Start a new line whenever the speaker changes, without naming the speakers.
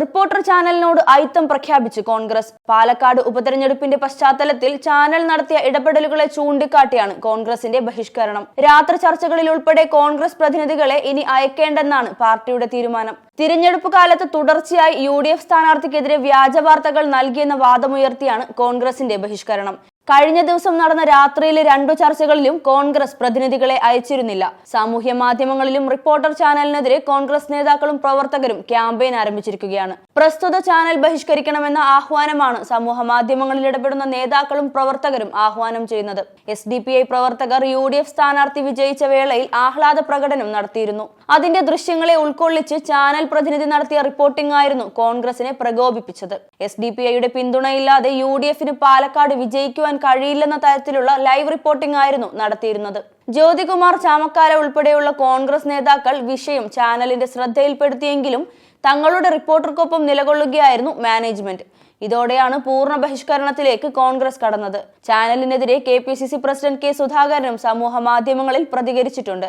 Reporter ചാനലിനോട് ഐത്തം പ്രഖ്യാപിച്ച് കോൺഗ്രസ്. പാലക്കാട് ഉപതെരഞ്ഞെടുപ്പിന്റെ പശ്ചാത്തലത്തിൽ ചാനൽ നടത്തിയ ഇടപെടലുകളെ ചൂണ്ടിക്കാട്ടിയാണ് കോൺഗ്രസിന്റെ ബഹിഷ്കരണം. രാത്രി ചർച്ചകളിൽ ഉൾപ്പെടെ കോൺഗ്രസ് പ്രതിനിധികളെ ഇനി അയക്കേണ്ടെന്നാണ് പാർട്ടിയുടെ തീരുമാനം. തിരഞ്ഞെടുപ്പ് കാലത്ത് തുടർച്ചയായി യു ഡി എഫ് സ്ഥാനാർത്ഥിക്കെതിരെ വ്യാജ വാർത്തകൾ നൽകിയെന്ന വാദമുയർത്തിയാണ് കോൺഗ്രസിന്റെ ബഹിഷ്കരണം. കഴിഞ്ഞ ദിവസം നടന്ന രാത്രിയിലെ രണ്ടു ചർച്ചകളിലും കോൺഗ്രസ് പ്രതിനിധികളെ അയച്ചിരുന്നില്ല. സാമൂഹ്യ മാധ്യമങ്ങളിലും റിപ്പോർട്ടർ ചാനലിനെതിരെ കോൺഗ്രസ് നേതാക്കളും പ്രവർത്തകരും ക്യാമ്പയിൻ ആരംഭിച്ചിരിക്കുകയാണ്. പ്രസ്തുത ചാനൽ ബഹിഷ്കരിക്കണമെന്ന ആഹ്വാനമാണ് സമൂഹ മാധ്യമങ്ങളിൽ ഇടപെടുന്ന നേതാക്കളും പ്രവർത്തകരും ആഹ്വാനം ചെയ്യുന്നത്. എസ് ഡി പി ഐ പ്രവർത്തകർ യു ഡി എഫ് സ്ഥാനാർത്ഥി വിജയിച്ച വേളയിൽ ആഹ്ലാദ പ്രകടനം നടത്തിയിരുന്നു. അതിന്റെ ദൃശ്യങ്ങളെ ഉൾക്കൊള്ളിച്ച് ചാനൽ പ്രതിനിധി നടത്തിയ റിപ്പോർട്ടിംഗ് ആയിരുന്നു കോൺഗ്രസിനെ പ്രകോപിപ്പിച്ചത്. എസ് ഡി പി ഐയുടെ പിന്തുണയില്ലാതെ യു ഡി എഫിന് പാലക്കാട് വിജയിക്കുവാൻ കഴിയില്ലെന്ന തരത്തിലുള്ള ലൈവ് റിപ്പോർട്ടിംഗ് ആയിരുന്നു നടത്തിയിരുന്നത്. ജ്യോതികുമാർ ചാമക്കാല ഉൾപ്പെടെയുള്ള കോൺഗ്രസ് നേതാക്കൾ വിഷയം ചാനലിന്റെ ശ്രദ്ധയിൽപ്പെടുത്തിയെങ്കിലും തങ്ങളുടെ റിപ്പോർട്ടർക്കൊപ്പം നിലകൊള്ളുകയായിരുന്നു മാനേജ്മെന്റ്. ഇതോടെയാണ് പൂർണ ബഹിഷ്കരണത്തിലേക്ക് കോൺഗ്രസ് കടന്നത്. ചാനലിനെതിരെ K P C C president K സുധാകരനും സമൂഹ മാധ്യമങ്ങളിൽ പ്രതികരിച്ചിട്ടുണ്ട്.